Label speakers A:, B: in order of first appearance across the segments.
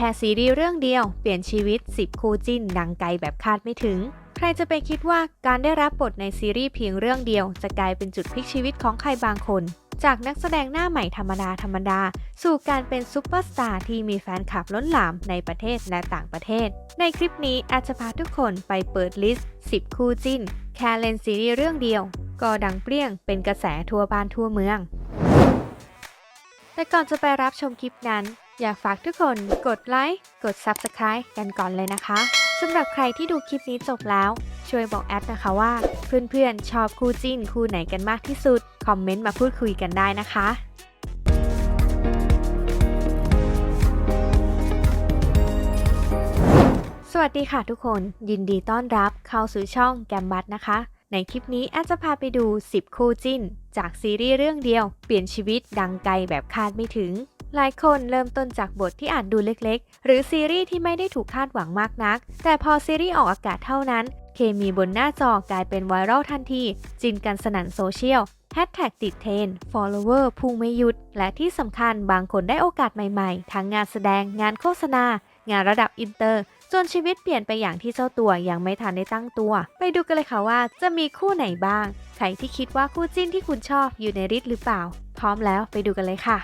A: ค่ซีรีส์เรื่องเดียว เปลี่ยนชีวิต 10 คู่จิ้น ดังไกลแบบคาดไม่ถึง ใครจะไปคิดว่าการได้รับบทในซีรีส์เพียงเรื่องเดียว จะกลายเป็นจุดพลิกชีวิตของใครบางคน จากนักแสดงหน้าใหม่ธรรมดาธรรมดา สู่การเป็นซุปเปอร์สตาร์ที่มีแฟนคลับล้นหลามในประเทศและต่างประเทศ ในคลิปนี้อาจจะพาทุกคนไปเปิดลิสต์ 10 คู่จิ้น แค่เล่นซีรีส์เรื่องเดียว ก็ดังเปรี้ยงเป็นกระแสทั่วบ้านทั่วเมือง แต่ก่อนจะไปรับชมคลิปนั้น อยากฝากทุกคนกดไลค์ กด Subscribe กันก่อนเลยนะคะสำหรับใครที่ดูคลิปนี้จบแล้ว ช่วยบอกแอดนะคะว่า เพื่อนๆ ชอบคู่จิ้นคู่ไหนกันมากที่สุด คอมเมนต์มาพูดคุยกันได้นะคะสวัสดีค่ะทุกคนยินดีต้อนรับเข้าสู่ช่องแกมบัตนะคะ ในคลิปนี้แอดจะพาไปดู 10 คู่จิ้น จากซีรีส์เรื่องเดียว เปลี่ยนชีวิตดังไกลแบบคาดไม่ถึง หลายคนเริ่มต้นจากบทที่อ่านดูเล็กๆ หรือซีรีส์ที่ไม่ได้ถูกคาดหวังมากนัก แต่พอซีรีส์ออกอากาศเท่านั้น เคมีบนหน้าจอกลายเป็นไวรัลทันที จินกันสนั่นโซเชียลแฮชแท็กติดเทรน follower พุ่งไม่หยุด และที่สำคัญบางคนได้โอกาสใหม่ๆ ทั้งงานแสดง งานโฆษณา งานระดับอินเตอร์ จนชีวิตเปลี่ยนไปอย่างที่เจ้าตัวยังไม่ทันได้ตั้งตัว ไปดูกันเลยค่ะว่าจะมีคู่ไหนบ้าง ใครที่คิดว่าคู่จิ้นที่คุณชอบอยู่ในริดหรือเปล่า พร้อมแล้วไปดูกันเลยค่ะ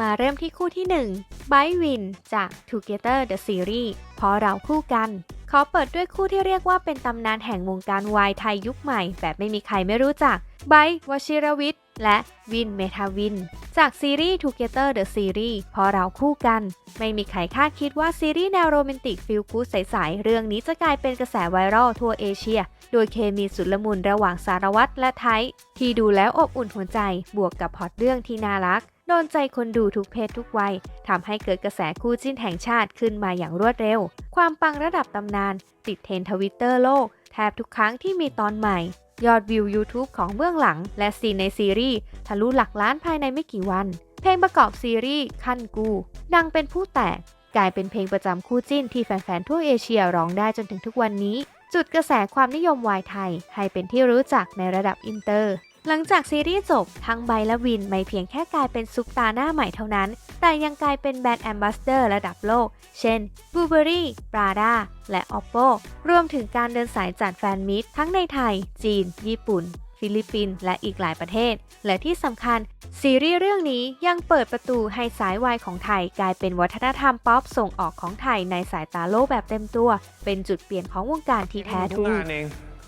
A: มาเริ่มที่คู่ที่1 b y Win จาก Together the Series เพราะเราคู่กัน ขอเปิดด้วยคู่ที่เรียกว่าเป็นตำนานแห่งวงการวายไทยยุคใหม่ แบบไม่มีใครไม่รู้จักไบวชิรวิทย์และวินเมทาวิน จากซีรีส์ Together the Series เพราะเราคู่กัน ไม่มีใครคาดคิดว่าซีรีส์แนวโรแมนติกฟิลกู๊ดใส ๆ เรื่องนี้จะกลายเป็นกระแสไวรัลทั่วเอเชีย โดยเคมีสุดละมุนระหว่างสารวัตรและไทยที่ดูแล้วอบอุ่นหัวใจบวกกับพอตเรื่องที่น่ารัก โดนใจคนดูทุกเพศทุกวัยทำให้เกิดกระแสคู่จิ้นแห่งชาติขึ้นมาอย่างรวดเร็ว ความปังระดับตำนาน ติดเทรนทวิตเตอร์โลก แทบทุกครั้งที่มีตอนใหม่ ยอดวิว YouTube ของเบื้องหลัง และซีนในซีรีส์ทะลุหลักล้านภายในไม่กี่วัน เพลงประกอบซีรีส์ขั้นกู ดังเป็นผู้แตกกลายเป็นเพลงประจำคู่จิ้นที่แฟนๆทั่วเอเชียร้องได้จนถึงทุกวันนี้ จุดกระแสความนิยมวายไทย ให้เป็นที่รู้จักในระดับอินเตอร์ หลังจากซีรีส์จบ ทั้งไบและวินไม่เพียงแค่กลายเป็นซุปตาหน้าใหม่เท่านั้น แต่ยังกลายเป็นแบรนด์แอมบาสเดอร์ระดับโลก เช่น b ูเบอรี่ปราดาและ Oppo รวมถึงการเดินสายจัดแฟนมิตรทั้งในไทย จีน ญี่ปุ่น ฟิลิปปินส์และอีกหลายประเทศ และที่สำคัญ ซีรีส์เรื่องนี้ยังเปิดประตูให้สายวายของไทย กลายเป็นวัฒนธรรมป๊อปส่งออกของไทยในสายตาโลกแบบเต็มตัว เป็นจุดเปลี่ยนของวงการที่แท้ทรู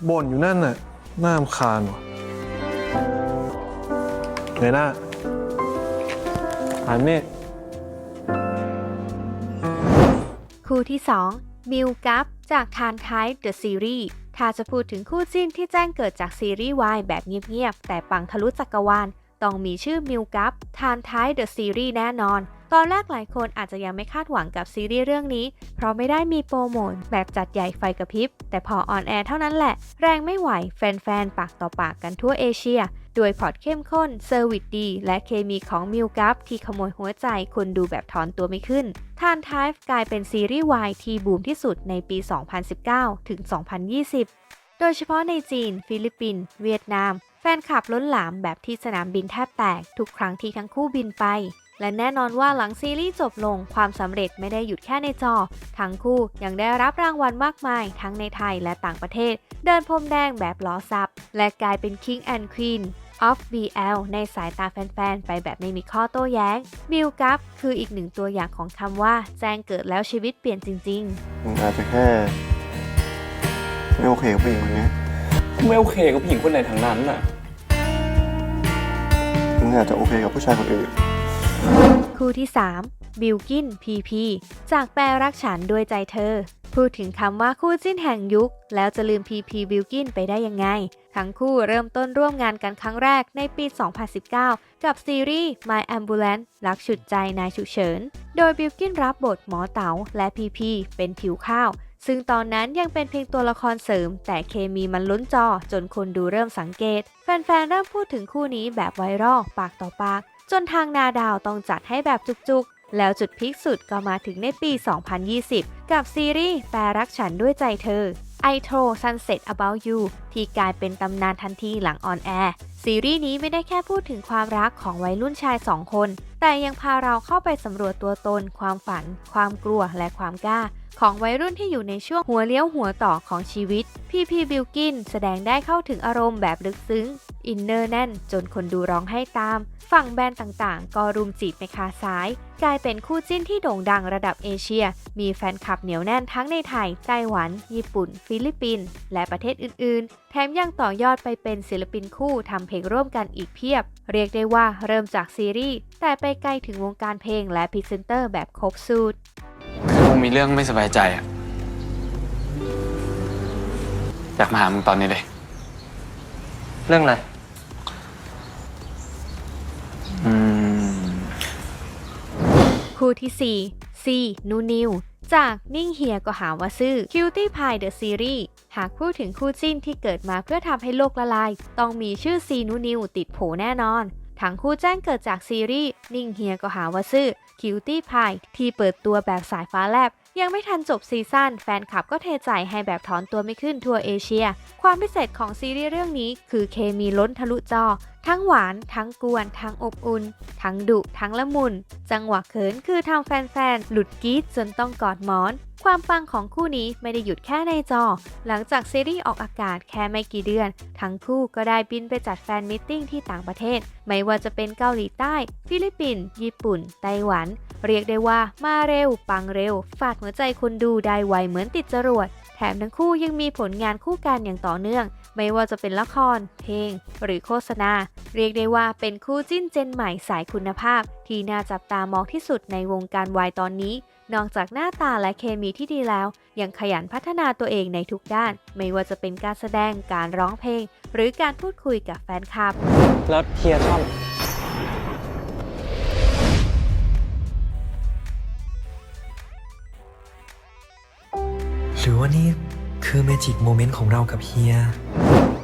B: บ่นอยู่นั่นน่ะน่ารำคาญว่ะ ไงหน้าหันนี่
A: คู่ที่ 2 มิวกัฟจากทานทป์เดอะซีรีส์ถ้าจะพูดถึงคู่จิ้นที่แจ้งเกิดจากซีรีส์วายแบบเงียบๆ แต่ปังทะลุจักรวาล ต้องมีชื่อมิวกัฟทานไทป์เดอะซีรีส์แน่นอน ตอนแรกหลายคนอาจจะยังไม่คาดหวังกับซีรีส์เรื่องนี้ เพราะไม่ได้มีโปรโมทแบบจัดใหญ่ไฟกระพริบ แต่พอออนแอร์เท่านั้นแหละ แรงไม่ไหว แฟนๆ ปากต่อปากกันทั่วเอเชีย ด้วยพอร์ตเข้มข้น เซอร์วิสดี และเคมีของมิวกัฟที่ขโมยหัวใจคนดูแบบถอนตัวไม่ขึ้นทานไทฟ์กลายเป็นซีรีส์วายที่บูมที่สุดในปี 2019 ถึง 2020 โดยเฉพาะในจีน ฟิลิปปินส์เวียดนาม แฟนคลับล้นหลามแบบที่สนามบินแทบแตก ทุกครั้งที่ทั้งคู่บินไป และแน่นอนว่าหลังซีรีส์จบลงความสำเร็จไม่ได้หยุดแค่ในจอ ทั้งคู่ยังได้รับรางวัลมากมาย ทั้งในไทยและต่างประเทศ เดินพรมแดงแบบล้อซับและกลายเป็น King and Queen of BL ในสายตาแฟน ๆ ไปแบบไม่มีข้อโต้แย้งมิวกัฟคืออีกหนึ่งตัวอย่างของคำว่า แจ้งเกิดแล้วชีวิตเปลี่ยนจริงๆ
C: มึงอาจจะแค่ไม่โอเคกับผู้หญิงคนนี้
D: ไม่โอเคกับผู้หญิงคนไหนทั้งนั้นน่ะ
C: มึงอาจจะโอเคกับผู้ชายคนอื่น
A: คู่ที่ 3 บิลกินพีพีจากแปรรักฉันด้วยใจเธอ พูดถึงคำว่าคู่จิ้นแห่งยุค แล้วจะลืมพีพีบิลกินไปได้ยังไง ทั้งคู่เริ่มต้นร่วมงานกันครั้งแรกในปี 2019 กับซีรีส์ My Ambulance รักฉุดใจนายฉุกเฉิน โดยบิลกินรับบทหมอเต๋าและพีพีเป็นผิวข้าว ซึ่งตอนนั้นยังเป็นเพียงตัวละครเสริม แต่เคมีมันล้นจอจนคนดูเริ่มสังเกต แฟนๆ เริ่มพูดถึงคู่นี้แบบไวรัลปากต่อปาก จนทางนาดาวต้องจัดให้แบบจุกๆ แล้วจุดพีคสุดก็มาถึงในปี 2020 กับซีรีส์แปรรักฉันด้วยใจเธอ I Told Sunset About You ที่กลายเป็นตำนานทันทีหลังออนแอร์ ซีรีส์นี้ไม่ได้แค่พูดถึงความรักของวัยรุ่นชายสองคน แต่ยังพาเราเข้าไปสำรวจตัวตน ความฝัน ความกลัวและความกล้า ของวัยรุ่นที่อยู่ในช่วงหัวเลี้ยวหัวต่อของชีวิต พี่พีบิลกินแสดงได้เข้าถึงอารมณ์แบบลึกซึ้ง อินเนอร์แน่น จนคนดูร้องให้ตาม ฝั่งแบรนด์ต่างๆ ก็รุมจีบไม่คาสาย กลายเป็นคู่จิ้นที่โด่งดังระดับเอเชีย มีแฟนคลับเหนียวแน่นทั้งในไทยไต้หวัน ญี่ปุ่น ฟิลิปปินส์และประเทศอื่นๆ มยังต่อยอดไปเป็นศิลปินคู่ทำเพลงร่วมกันอีกเพียบ เรียกได้ว่าเริ่มจากซีรีส์แต่ไปไกลถึงวงการเพลงและพรีเซนเตอร์แบบครบสูตร
E: คือกูมีเรื่องไม่สบายใจอะอยากมาหามึงตอนนี้เลย
B: เรื่องอะไร
E: อืม
A: คู่ที่ 4 ซีนูนิว จากนิ่งเฮียก็หาว่าซื่อ Cutie Pie The Series หากพูดถึงคู่จิ้นที่เกิดมาเพื่อทำให้โลกละลาย ต้องมีชื่อซีนูนิวติดโผแน่นอน ทั้งคู่แจ้งเกิดจากซีรีส์นิ่งเฮียก็หาว่าซื่อ Cutie Pie ที่เปิดตัวแบบสายฟ้าแลบ ยังไม่ทันจบซีซั่นแฟนคลับก็เทใจให้แบบถอนตัวไม่ขึ้นทั่วเอเชีย ความพิเศษของซีรีส์เรื่องนี้คือเคมีล้นทะลุจอ ทั้งหวาน ทั้งกวน ทั้งอบอุ่น ทั้งดุทั้งละมุน จังหวะเขินคือทำแฟนๆ หลุดกรี๊ดจนต้องกอดหมอน ความปังของคู่นี้ไม่ได้หยุดแค่ในจอ หลังจากซีรีส์ออกอากาศแค่ไม่กี่เดือน ทั้งคู่ก็ได้บินไปจัดแฟนมิทติ้งที่ต่างประเทศ ไม่ว่าจะเป็นเกาหลีใต้ ฟิลิปปินส์ญี่ปุ่น ไต้หวัน เรียกได้ว่ามาเร็ว ปังเร็ว ฝาดหัวใจคนดูได้ไวเหมือนติดจรวด แถมทั้งคู่ยังมีผลงานคู่กันอย่างต่อเนื่อง ไม่ว่าจะเป็นละคร เพลง หรือโฆษณา เรียกได้ว่าเป็นคู่จิ้นเจนใหม่สายคุณภาพ ที่น่าจับตามองที่สุดในวงการวายตอนนี้นอกจากหน้าตาและเคมีที่ดีแล้ว ยังขยันพัฒนาตัวเองในทุกด้าน ไม่ว่าจะเป็นการแสดงการร้องเพลง หรือการพูดคุยกับแฟนคลับ
B: แล้วเฮียชอบ
F: รือว่านี่คือเมจิกโมเมนต์ของเรากับเฮีย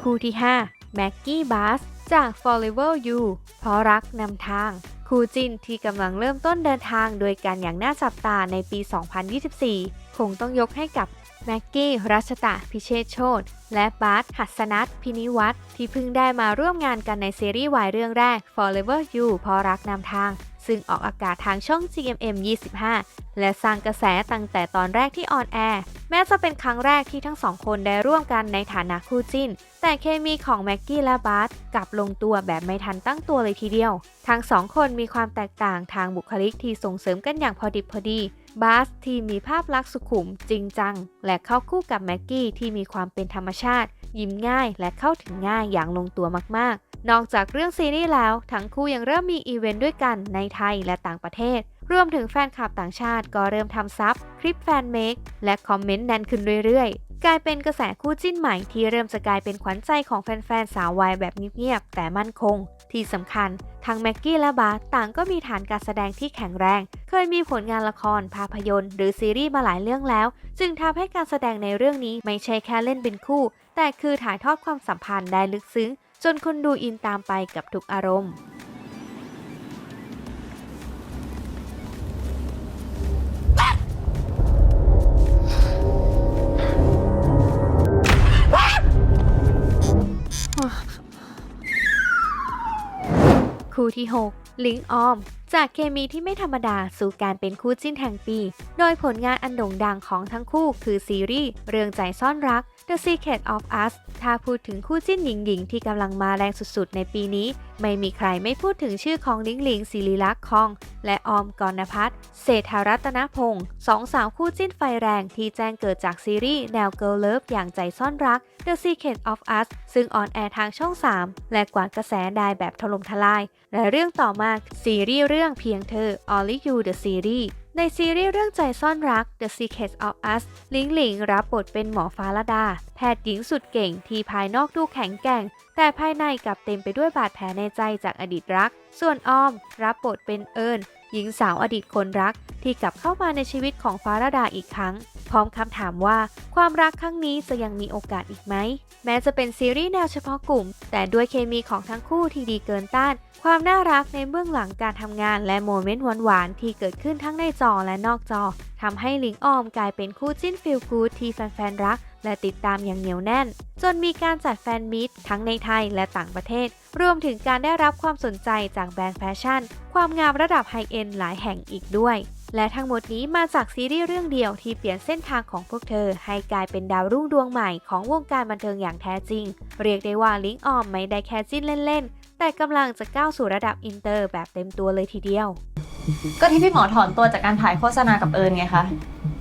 A: คู่ที่ 5 แม็กกี้บาส จาก Forever You เพราะรักนำทาง คู่จินที่กำลังเริ่มต้นเดินทางโดยการอย่างน่าจับตาในปี 2024 คงต้องยกให้กับแม็กกี้รัชตะพิเชษโชตและบาสหัสนัทพินิวัตรที่เพิ่งได้มาร่วมงานกันในซีรีส์วายเรื่องแรก Forever You เพราะรักนำทาง ซึ่งออกอากาศทางช่อง GMM 25 และสร้างกระแสตั้งแต่ตอนแรกที่ออนแอร์ แม้จะเป็นครั้งแรกที่ทั้งสองคนได้ร่วมกันในฐานะคู่จิ้น แต่เคมีของแม็กกี้และบาร์สกลับลงตัวแบบไม่ทันตั้งตัวเลยทีเดียว ทั้งสองคนมีความแตกต่างทางบุคลิกที่ส่งเสริมกันอย่างพอดิบพอดีบาสที่มีภาพลักษณ์สุขุมจริงจัง และเข้าคู่กับแม็กกี้ที่มีความเป็นธรรมชาติ ยิ้มง่ายและเข้าถึงง่ายอย่างลงตัวมากๆ นอกจากเรื่องซีรีส์แล้ว ทั้งคู่ยังเริ่มมีอีเวนต์ด้วยกันในไทยและต่างประเทศ รวมถึงแฟนคลับต่างชาติก็เริ่มทำซับคลิปแฟนเมคและคอมเมนต์แน่นขึ้นเรื่อยๆ กลายเป็นกระแสคู่จิ้นใหม่ที่เริ่มจะกลายเป็นขวัญใจของแฟนๆสาววายแบบเงียบๆแต่มั่นคง ที่สำคัญทั้งแม็กกี้และบาสต่างก็มีฐานการแสดงที่แข็งแรง เคยมีผลงานละคร ภาพยนตร์ หรือซีรีส์มาหลายเรื่องแล้ว จึงทำให้การแสดงในเรื่องนี้ไม่ใช่แค่เล่นเป็นคู่ แต่คือถ่ายทอดความสัมพันธ์ได้ลึกซึ้ง จนคนดูอินตามไปกับทุกอารมณ์คู่ที่ 6 ลิงออม จากเคมีที่ไม่ธรรมดาสู่การเป็นคู่จิ้นแห่งปี โดยผลงานอันโด่งดังของทั้งคู่คือซีรีส์ เรื่องใจซ่อนรัก The Secret of Us ถ้าพูดถึงคู่จิ้นหญิงๆ ที่กำลังมาแรงสุดๆ ในปีนี้ ไม่มีใครไม่พูดถึงชื่อของลิงหลิงศิริลักษณ์คอง และออมกรณพัฒน์เศรษฐรัตนพงศ์สองสาวคู่จิ้นไฟแรงที่แจ้งเกิดจากซีรีส์แนว Girl Love อย่างใจซ่อนรัก The Secret of Us ซึ่งออนแอร์ทางช่อง 3 และกวาดกระแสได้แบบถล่มทลาย และเรื่องต่อมาซีรีส์เรื่องเพียงเธอ Only You The Series ในซีรีส์เรื่องใจซ่อนรัก The Secret of Us ลิงหลิงรับบทเป็นหมอฟ้าลดา แพทย์หญิงสุดเก่งที่ภายนอกดูแข็งแกร่ง แต่ภายในกลับเต็มไปด้วยบาดแผลในใจจากอดีตรัก ส่วนออม รับบทเป็นเอิญหญิงสาวอดีตคนรัก ที่กลับเข้ามาในชีวิตของฟ้าลดาอีกครั้ง ร้อมคำถามว่า ความรักครั้งนี้จะยังมีโอกาสอีกไหม แม้จะเป็นซีรีส์แนวเฉพาะกลุ่ม แต่ด้วยเคมีของทั้งคู่ที่ดีเกินต้าน ความน่ารักในเบื้องหลังการทำงานและโมเมนต์หวานๆที่เกิดขึ้นทั้งในจอและนอกจอทำให้หลิงออมกลายเป็นคู่จิ้นฟิลกูดที่แฟนๆรัก และติดตามอย่างเหนียวแน่น จนมีการจัดแฟนมิตทั้งในไทยและต่างประเทศ รวมถึงการได้รับความสนใจจากแบรนด์แฟชั่น ความงามระดับไฮเอ็นหลายแห่งอีกด้วย และทั้งหมดนี้มาจากซีรีส์เรื่องเดียวที่เปลี่ยนเส้นทางของพวกเธอ ให้กลายเป็นดาวรุ่งดวงใหม่ของวงการบันเทิงอย่างแท้จริง เรียกได้ว่าลิงออมไม่ได้แค่จิ้นเล่นๆ แต่กำลังจะก้าวสู่ระดับอินเตอร์แบบเต็มตัวเลยทีเดียว
G: ก็ที่พี่หมอถอนตัวจากการถ่ายโฆษณากับเอิญไงคะ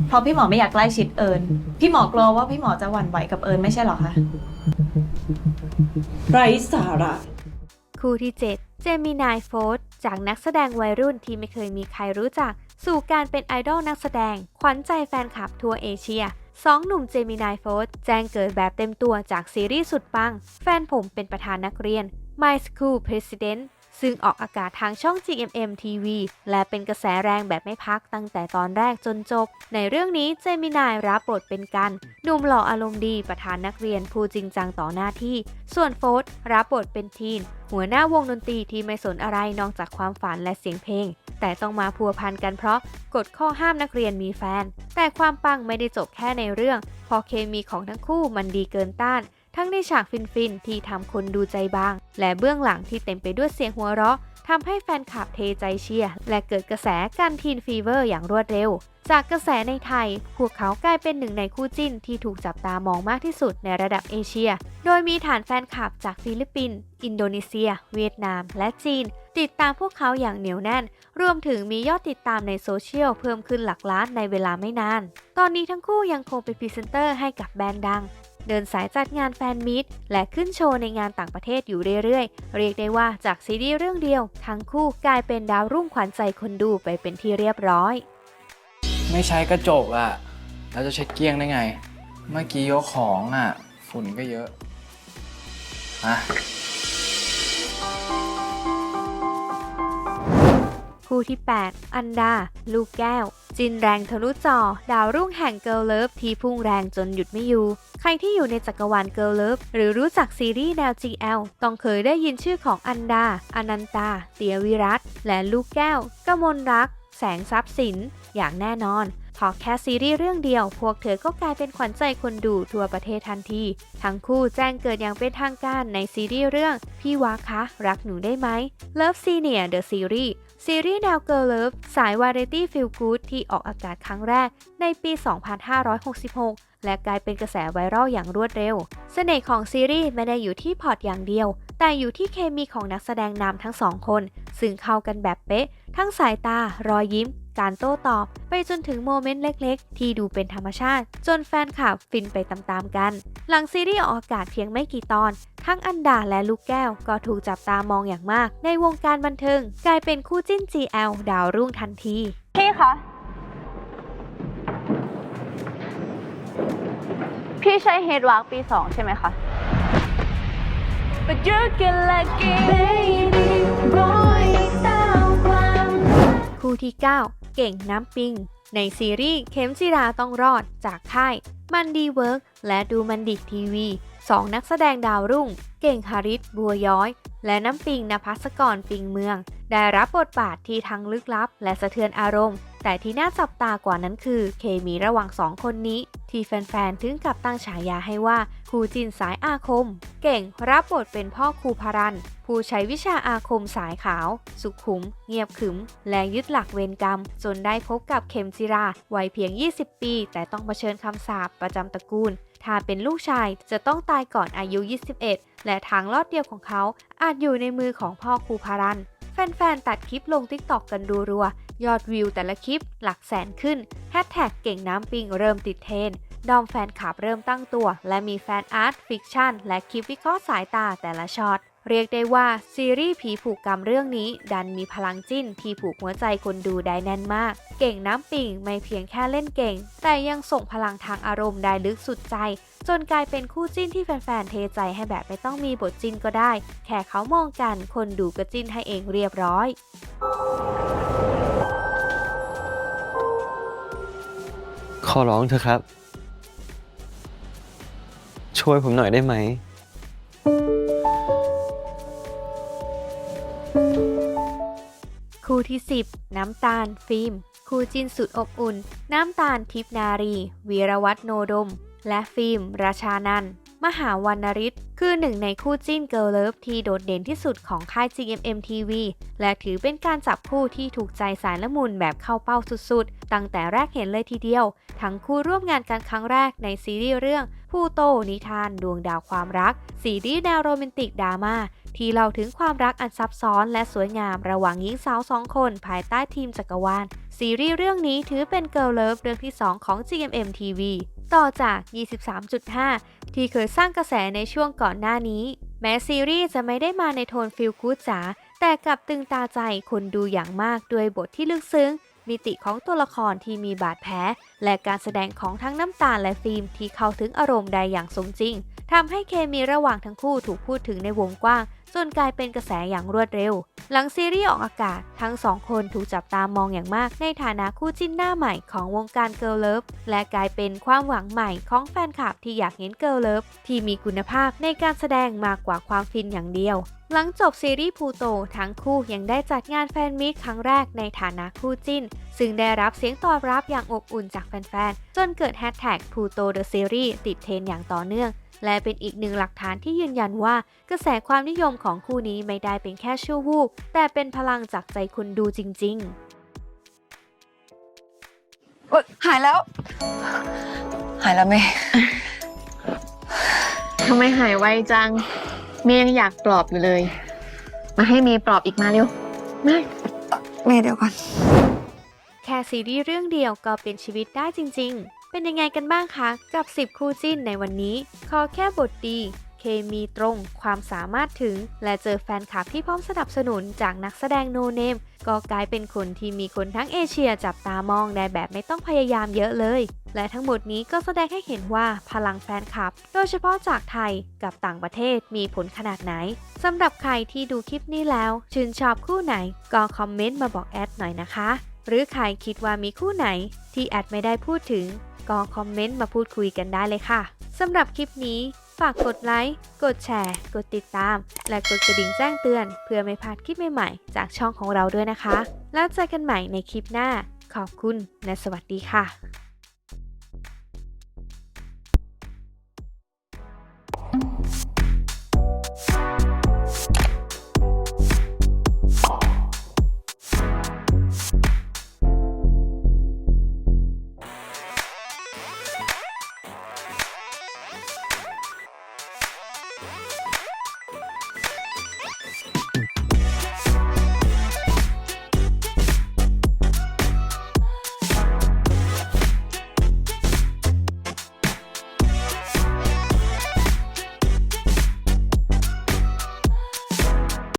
G: เพราะพี่หมอไม่อยากใกล้ชิดเอิญ พี่หมอกลัวว่าพี่หมอจะหวั่นไหวกับเอิญไม่ใช่เหรอคะ
H: ไร้สาระ
A: คู่ที่ 7 เจมินายโฟร์จากนักแสดงวัยรุ่นที่ไม่เคยมีใครรู้จัก สู่การเป็นไอดอลนักแสดง ขวัญใจแฟนคลับทั่วเอเชียสองหนุ่มเจมินายโฟร์แจ้งเกิดแบบเต็มตัวจากซีรีส์สุดปัง แฟนผมเป็นประธานนักเรียน My School President ซึ่งออกอากาศทางช่อง GMM TV และเป็นกระแสแรงแบบไม่พักตั้งแต่ตอนแรกจนจบ ในเรื่องนี้เจมินายรับบทเป็นกันหนุ่มหล่ออารมณ์ดีประธานนักเรียนผู้จริงจังต่อหน้าที่ ส่วนโฟร์รับบทเป็นทีน หัวหน้าวงดนตรีที่ไม่สนอะไรนอกจากความฝันและเสียงเพลง แต่ต้องมาพัวพันกันเพราะกฎข้อห้ามนักเรียนมีแฟน แต่ความปังไม่ได้จบแค่ในเรื่อง พอเคมีของทั้งคู่มันดีเกินต้าน ทั้งในฉากฟินๆที่ทำคนดูใจบาง และเบื้องหลังที่เต็มไปด้วยเสียงหัวเราะทำให้แฟนคลับเทใจเชียร์และเกิดกระแสการทีนฟีเวอร์อย่างรวดเร็ว จากกระแสในไทย พวกเขากลายเป็นหนึ่งในคู่จิ้นที่ถูกจับตามองมากที่สุดในระดับเอเชีย โดยมีฐานแฟนคลับจากฟิลิปปินส์อินโดนีเซีย เวียดนาม และจีน ติดตามพวกเขาอย่างเหนียวแน่น รวมถึงมียอดติดตามในโซเชียลเพิ่มขึ้นหลักล้านในเวลาไม่นาน ตอนนี้ทั้งคู่ยังคงเป็นพรีเซนเตอร์ให้กับแบรนด์ดัง เดินสายจัดงานแฟนมิตและขึ้นโชว์ในงานต่างประเทศอยู่เรื่อยๆ เรียกได้ว่าจากซีรีส์เรื่องเดียว ทั้งคู่กลายเป็นดาวรุ่งขวัญใจคนดูไปเป็นที่เรียบร้อย
I: ไม่ใช้กระจกอะแล้วจะเช็ดเกลี้ยงได้ไง เมื่อกี้ยกของอะฝุ่นก็เยอะอะ
A: คู่ที่ 8 อันดา ลูกแก้ว จินแรงทะลุจอ ดาวรุ่งแห่งเกิร์ลเลิฟที่พุ่งแรงจนหยุดไม่อยู่ ใครที่อยู่ในจักรวาลเกิร์ลเลิฟหรือรู้จักซีรีส์แนว GL ต้องเคยได้ยินชื่อของอันดา อนันตา เตียวิรัต และลูกแก้วกมลรัก แสงทรัพย์สิน อย่างแน่นอน อแค่ซีรีส์เรื่องเดียว พวกเธอก็กลายเป็นขวัญใจคนดูทั่วประเทศทันที ทั้งคู่แจ้งเกิดอย่างเป็นทางการในซีรีส์เรื่อง พี่วาคะ รักหนูได้ไหม Love Senior The Series ซีรีส์แนวเกิ l ลเลิฟสายวาไรตี้ฟิลกูดที่ออกอากาศครั้งแรกในปี 2566 และกลายเป็นกระแสไวรัลอย่างรวดเร็ว เสน่ห์ของซีรีส์ไม่ได้อยู่ที่พล็อตอย่างเดียว แต่อยู่ที่เคมีของนักแสดงนำทั้งสองคน ซึ่งเข้ากันแบบเป๊ะ ทั้งสายตา รอยยิ้ม การโต้ตอบ ไปจนถึงโมเมนต์เล็กๆ ที่ดูเป็นธรรมชาติ จนแฟนคลับฟินไปตามๆกัน หลังซีรีส์ออกอากาศเพียงไม่กี่ตอน ทั้งอันดาและลูกแก้วก็ถูกจับตามองอย่างมาก ในวงการบันเทิง กลายเป็นคู่จิ้น GL ดาวรุ่งทันที
J: พี่คะ พี่ใช้เฮดวาร์กปี 2 ใช่ไหมคะ But you're good lucky baby boy
A: คู่ที่ 9 เก่งน้ำปิง ในซีรีส์เข็มจิราต้องรอดจากค่ายมันดีเวิร์กและดูมันดิทีวีสองนักแสดงดาวรุ่ง เก่งฮาริสบัวย้อย และน้ำปิงนภัสกรปิงเมือง ได้รับบทบาทที่ทั้งลึกลับ และสะเทือนอารมณ์ แต่ที่น่าจับตากว่านั้นคือ เคมีระหว่างสองคนนี้ ที่แฟนๆถึงกับตั้งฉายาให้ว่า คู่จินสายอาคม เก่งรับบทเป็นพ่อครูพารัน ผู้ใช้วิชาอาคมสายขาว สุขุม เงียบขึม และยึดหลักเวรกรรม จนได้พบกับเข็มจิราวัยเพียง 20 ปี แต่ต้องเผชิญคำสาปประจำตระกูล ถ้าเป็นลูกชายจะต้องตายก่อนอายุ 21 และทางลอดเดียวของเขา อาจอยู่ในมือของพ่อครูพารันแฟนๆ ตัดคลิปลง t ิ k t o k กันรัวๆยอดวิวแต่ละคลิปหลักแสนขึ้น แฮชแท็กเก่งน้ำปิงเริ่มติดเทรน ดอมแฟนคลับเริ่มตั้งตัว และมีแฟนอาร์ตฟิกชันและคลิปวิเคราะห์สายตาแต่ละช็อตเรียกได้ว่า ซีรีส์ผีผูกกรรมเรื่องนี้ ดันมีพลังจิ้นที่ผูกหัวใจคนดูได้แน่นมาก เก่งน้ำปิงไม่เพียงแค่เล่นเก่ง แต่ยังส่งพลังทางอารมณ์ได้ลึกสุดใจ จนกลายเป็นคู่จิ้นที่แฟนๆเทใจให้แบบไม่ต้องมีบทจิ้นก็ได้ แค่เขามองกันคนดูก็จิ้นให้เองเรียบร้อย
B: ขอร้องเถอะครับ ช่วยผมหน่อยได้ไหม
A: คู่ที่ 10 น้ำตาล ฟิล์ม คู่จิ้นสุดอบอุ่น น้ำตาลทิพนารี วีรวัตโนดม และฟิล์ม ราชานันท์ มหาวรรณริศคือหนึ่งในคู่จิ้นเกิร์ลเลิฟที่โดดเด่นที่สุดของค่าย GMM TV และถือเป็นการจับคู่ที่ถูกใจสายละมุนแบบเข้าเป้าสุดๆ ตั้งแต่แรกเห็นเลยทีเดียว ทั้งคู่ร่วมงานกันครั้งแรกในซีรีส์เรื่องผู้โตนิทาน ดวงดาวความรัก ซีรีส์แนวโรแมนติกดราม่าที่เล่าถึงความรักอันซับซ้อนและสวยงามระหว่างหญิงสาวสองคน ภายใต้ทีมจักรวาลซีรีส์เรื่องนี้ถือเป็นเกิ l ลเลิฟเรื่องที่ 2 ของ GMM TV ต่อจาก 23.5 ที่เคยสร้างกระแสในช่วงก่อนหน้านี้ แม้ซีรีส์จะไม่ได้มาในโทนฟิลกูดจ๋าแต่กลับตึงตาใจคนดูอย่างมากด้วยบทที่ลึกซึ้ง มิติของตัวละครที่มีบาดแผล และการแสดงของทั้งน้ำตาลและฟิล์มที่เข้าถึงอารมณ์ได้อย่างสมจริงทำให้เคมีระหว่างทั้งคู่ถูกพูดถึงในวงกว้าง จนกลายเป็นกระแสอย่างรวดเร็ว หลังซีรีส์ออกอากาศ ทั้งสองคนถูกจับตามองอย่างมากในฐานะคู่จิ้นหน้าใหม่ของวงการเกิร์ลเลิฟและกลายเป็นความหวังใหม่ของแฟนคลับที่อยากเห็นเกิร์ลเลิฟที่มีคุณภาพในการแสดงมากกว่าความฟินอย่างเดียว หลังจบซีรีส์พูโตทั้งคู่ยังได้จัดงานแฟนมีตครั้งแรกในฐานะคู่จิ้น ซึ่งได้รับเสียงตอบรับอย่างอบอุ่นจากแฟนๆ จนเกิดแฮชแท็กพูโตเดอะซีรีส์ติดเทรนด์อย่างต่อเนื่อง และเป็นอีกหนึ่งหลักฐานที่ยืนยันว่า กระแสความนิยมของคู่นี้ไม่ได้เป็นแค่ชั่ววูบแต่เป็นพลังจากใจคนดูจริงๆ
H: หายแล้ว หายแล้วเมย์
J: ทำไมหายไวจัง เมย์ยังอยากปลอบอยู่เลย มาให้เมย์ปลอบอีกมาเร็วมา
H: เมย์เดี๋ยวก่อน
A: แค่ซีรีส์เรื่องเดียวก็เป็นชีวิตได้จริง ๆ เป็นยังไงกันบ้างคะ กับ 10 คู่จิ้นในวันนี้ ขอแค่บทดี เคมีตรง ความสามารถถึง และเจอแฟนคลับที่พร้อมสนับสนุนจากนักแสดงโนเนมก็กลายเป็นคนที่มีคนทั้งเอเชียจับตามองได้แบบไม่ต้องพยายามเยอะเลย และทั้งหมดนี้ก็แสดงให้เห็นว่าพลังแฟนคลับ โดยเฉพาะจากไทยกับต่างประเทศมีผลขนาดไหนสำหรับใครที่ดูคลิปนี้แล้วชื่นชอบคู่ไหน ก็คอมเมนต์มาบอกแอดหน่อยนะคะ หรือใครคิดว่ามีคู่ไหนที่แอดไม่ได้พูดถึงก็คอมเมนต์มาพูดคุยกันได้เลยค่ะสำหรับคลิปนี้ ฝากกดไลค์ กดแชร์ กดติดตาม และกดกระดิ่งแจ้งเตือน เพื่อไม่พลาดคลิปใหม่ๆ จากช่องของเราด้วยนะคะ แล้วเจอกันใหม่ในคลิปหน้า ขอบคุณและสวัสดีค่ะ